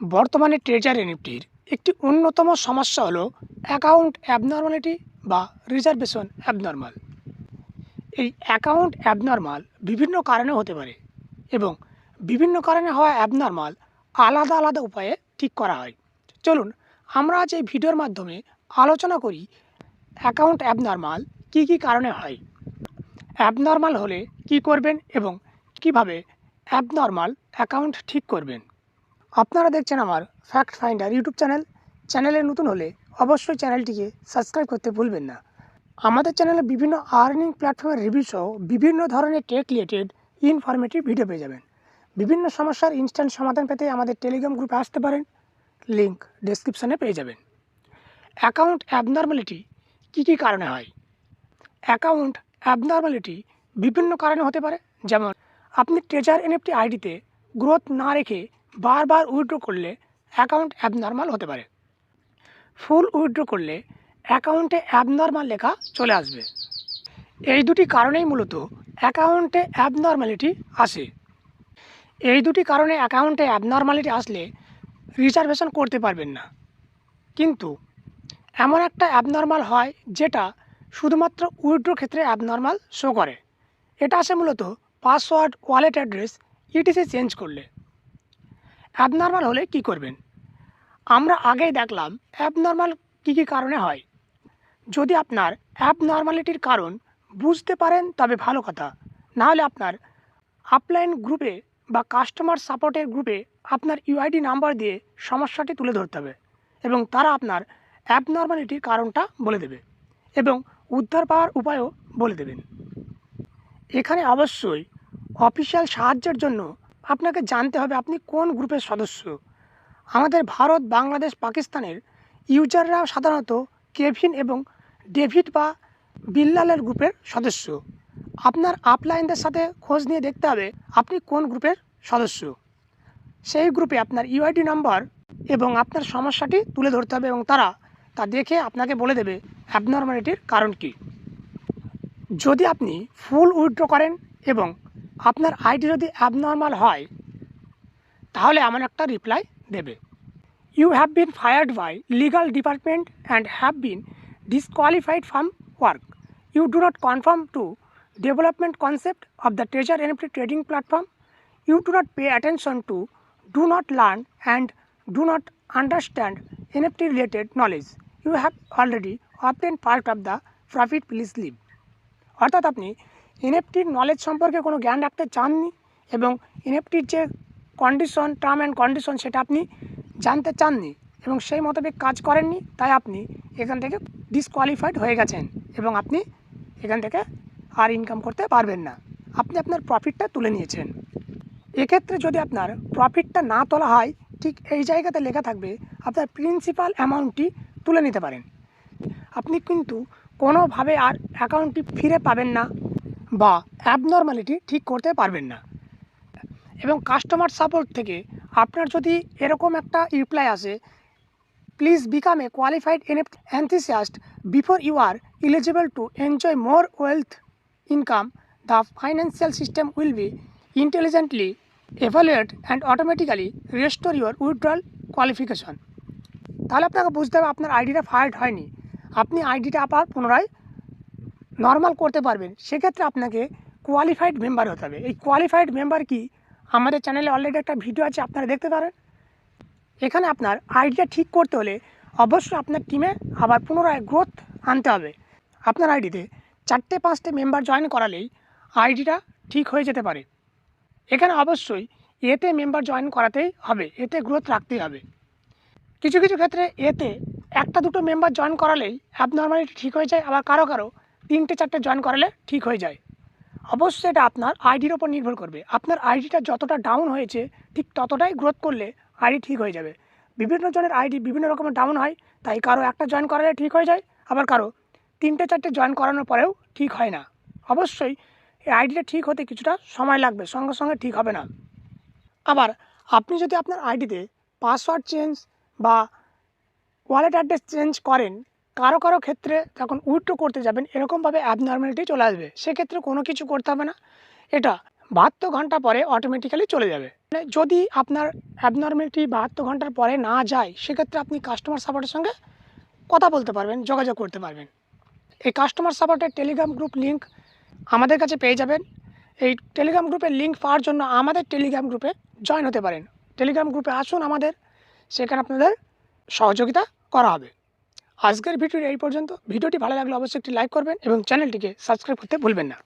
বর্তমানে ট্রেজার এনএফটির একটি অন্যতম সমস্যা হলো অ্যাকাউন্ট অ্যাবনর্মালিটি বা রিজার্ভেশন অ্যাবনর্মাল এই অ্যাকাউন্ট অ্যাবনর্মাল বিভিন্ন কারণে হতে পারে এবং বিভিন্ন কারণে হওয়া অ্যাবনর্মাল আলাদা আলাদা উপায়ে ঠিক করা হয়। চলুন, আমরা আজ এই ভিডিওর মাধ্যমে আলোচনা করি অ্যাকাউন্ট অ্যাবনর্মাল কী কী কারণে হয়। অ্যাবনর্মাল হলে কি করবেন এবং কীভাবে অ্যাবনর্মাল অ্যাকাউন্ট ঠিক করবেন? আপনারা দেখছেন আমার ফ্যাক্ট ফাইন্ডার ইউটিউব চ্যানেল চ্যানেলে নতুন হলে অবশ্যই চ্যানেলটিকে সাবস্ক্রাইব করতে ভুলবেন না। আমাদের চ্যানেলে বিভিন্ন আর্নিং প্ল্যাটফর্মের রিভিউ সহ বিভিন্ন ধরনের টেক রিলেটেড ইনফরমেটিভ ভিডিও পেয়ে যাবেন। বিভিন্ন সমস্যার ইনস্ট্যান্ট সমাধান পেতে আমাদের টেলিগ্রাম গ্রুপে আসতে পারেন। লিঙ্ক ডেসক্রিপশনে পেয়ে যাবেন। অ্যাকাউন্ট অ্যাবনর্মালিটি কী কী কারণে হয়? অ্যাকাউন্ট অ্যাবনর্মালিটি বিভিন্ন কারণে হতে পারে। যেমন, আপনি ট্রেজার এনএফটি আইডিতে গ্রোথ না রেখে বারবার উইথড্র করলে অ্যাকাউন্ট অ্যাবনর্মাল হতে পারে। ফুল উইথড্র করলে অ্যাকাউন্টে অ্যাবনর্মাল লেখা চলে আসবে। এই দুটি কারণেই মূলত অ্যাকাউন্টে অ্যাবনর্মালিটি আসে। এই দুটি কারণে অ্যাকাউন্টে অ্যাবনর্মালিটি আসলে রিজার্ভেশন করতে পারবেন না। কিন্তু এমন একটা অ্যাবনর্মাল হয় যেটা শুধুমাত্র উইথড্র ক্ষেত্রে অ্যাবনর্মাল শো করে। এটা আসে মূলত password wallet address etc change করলে। অ্যাবনর্মাল হলে কি করবেন? আমরা আগেই দেখলাম অ্যাবনর্মাল কী কী কারণে হয়। যদি আপনার অ্যাবনর্মালিটির কারণ বুঝতে পারেন, তবে ভালো কথা। নাহলে আপনার আপলাইন গ্রুপে বা কাস্টমার সাপোর্টের গ্রুপে আপনার ইউআইডি নাম্বার দিয়ে সমস্যাটি তুলে ধরতে হবে এবং তারা আপনার অ্যাবনর্মালিটির কারণটা বলে দেবে এবং উদ্ধার পাওয়ার উপায়ও বলে দেবেন। এখানে অবশ্যই অফিসিয়াল সাহায্যের জন্য আপনাকে জানতে হবে আপনি কোন গ্রুপের সদস্য। আমাদের ভারত, বাংলাদেশ, পাকিস্তানের ইউজাররা সাধারণত কেভিন এবং ডেভিড বা বিল্লালের গ্রুপের সদস্য। আপনার আপলাইনদের সাথে খোঁজ নিয়ে দেখতে হবে আপনি কোন গ্রুপের সদস্য। সেই গ্রুপে আপনার ইউআইডি নাম্বার এবং আপনার সমস্যাটি তুলে ধরতে হবে এবং তারা তা দেখে আপনাকে বলে দেবে অ্যাবনর্মালিটির কারণ কী। যদি আপনি ফুল উইথড্র করেন এবং আপনার আইডি যদি অ্যাবনর্মাল হয়, তাহলে এমন একটা রিপ্লাই দেবে। You have been fired by legal department and have been disqualified from work you do not confirm to development concept of the treasure NFT trading platform you do not pay attention to do not learn and do not understand NFT related knowledge you have already obtain part of the profit please leave অর্থাৎ আপনি এনএফটির knowledge সম্পর্কে কোনো জ্ঞান রাখতে চাননি এবং এনএফটির যে condition term and condition সেটা আপনি জানতে চাননি এবং সেই মোতাবেক কাজ করেননি, তাই আপনি এখান থেকে ডিসকোয়ালিফাইড হয়ে গেছেন এবং আপনি এখান থেকে আর ইনকাম করতে পারবেন না। আপনি আপনার প্রফিটটা তুলে নিয়েছেন। এক্ষেত্রে যদি আপনার প্রফিটটা না তোলা হয়, ঠিক এই জায়গাতে লেখা থাকবে আপনার প্রিন্সিপাল অ্যামাউন্টটি তুলে নিতে পারেন। আপনি কিন্তু কোনোভাবে আর অ্যাকাউন্টটি ফিরে পাবেন না। বা অ্যাবনর্মালিটি ঠিক করতে পারবেন না। এবং কাস্টমার সাপোর্ট থেকে আপনার যদি এরকম একটা রিপ্লাই আসে please become a qualified an enthusiast before you are eligible to enjoy more wealth income the financial system will be intelligently evaluate and automatically restore your withdrawal qualification তাহলে আপনাকে বুঝতে হবে আপনার আইডিটা ফায়ার্ড হয়নি। আপনি আইডিটা আবার পুনরায় নর্মাল করতে পারবেন, সেক্ষেত্রে আপনাকে কোয়ালিফাইড মেম্বার হতে হবে। এই কোয়ালিফাইড মেম্বার কি? আমাদের চ্যানেলে অলরেডি একটা ভিডিও আছে, আপনারা দেখতে পারেন। এখানে আপনার আইডিটা ঠিক করতে হলে অবশ্যই আপনার টিমে আবার পুনরায় গ্রোথ আনতে হবে। আপনার আইডিতে চারটে পাঁচটে মেম্বার জয়েন করালেই আইডিটা ঠিক হয়ে যেতে পারে। এখানে অবশ্যই এতে মেম্বার জয়েন করাতেই হবে এতে গ্রোথ রাখতেই হবে। কিছু কিছু ক্ষেত্রে এতে একটা দুটো মেম্বার জয়েন করালেই অ্যাবনর্মালিটি ঠিক হয়ে যায়, আবার কারও কারও তিনটে চারটে জয়েন করালে ঠিক হয়ে যায়। অবশ্যই এটা আপনার আইডির ওপর নির্ভর করবে। আপনার আইডিটা যতটা ডাউন হয়েছে, ঠিক ততটাই গ্রোথ করলে আইডি ঠিক হয়ে যাবে। বিভিন্ন জনের আইডি বিভিন্ন রকমের ডাউন হয়, তাই কারও একটা জয়েন করালে ঠিক হয়ে যায়, আবার কারও তিনটে চারটে জয়েন করানোর পরেও ঠিক হয় না। অবশ্যই এই আইডিটা ঠিক হতে কিছুটা সময় লাগবে, সঙ্গে সঙ্গে ঠিক হবে না। আবার আপনি যদি আপনার আইডিতে পাসওয়ার্ড চেঞ্জ বা ওয়ালেট অ্যাড্রেস চেঞ্জ করেন কারও কারও ক্ষেত্রে যখন উইথড্র করতে যাবেন, এরকমভাবে অ্যাবনর্মালিটি চলে আসবে। সেক্ষেত্রে কোনো কিছু করতে হবে না। এটা বাহাত্তর ঘণ্টা পরে অটোমেটিক্যালি চলে যাবে। মানে যদি আপনার অ্যাবনর্মালিটি বাহাত্তর ঘণ্টার পরে না যায়, সেক্ষেত্রে আপনি কাস্টমার সাপোর্টের সঙ্গে কথা বলতে পারবেন, যোগাযোগ করতে পারবেন। এই কাস্টমার সাপোর্টের টেলিগ্রাম গ্রুপ লিঙ্ক আমাদের কাছে পেয়ে যাবেন। এই টেলিগ্রাম গ্রুপের লিঙ্ক পাওয়ার জন্য আমাদের টেলিগ্রাম গ্রুপে জয়েন হতে পারেন। টেলিগ্রাম গ্রুপে আসুন আমাদের, সেখানে আপনাদের সহযোগিতা করা হবে। আজকের ভিডিওটি এই পর্যন্ত। ভিডিওটি ভালো লাগলে অবশ্যই একটি লাইক করবেন এবং চ্যানেলটিকে সাবস্ক্রাইব করতে ভুলবেন না।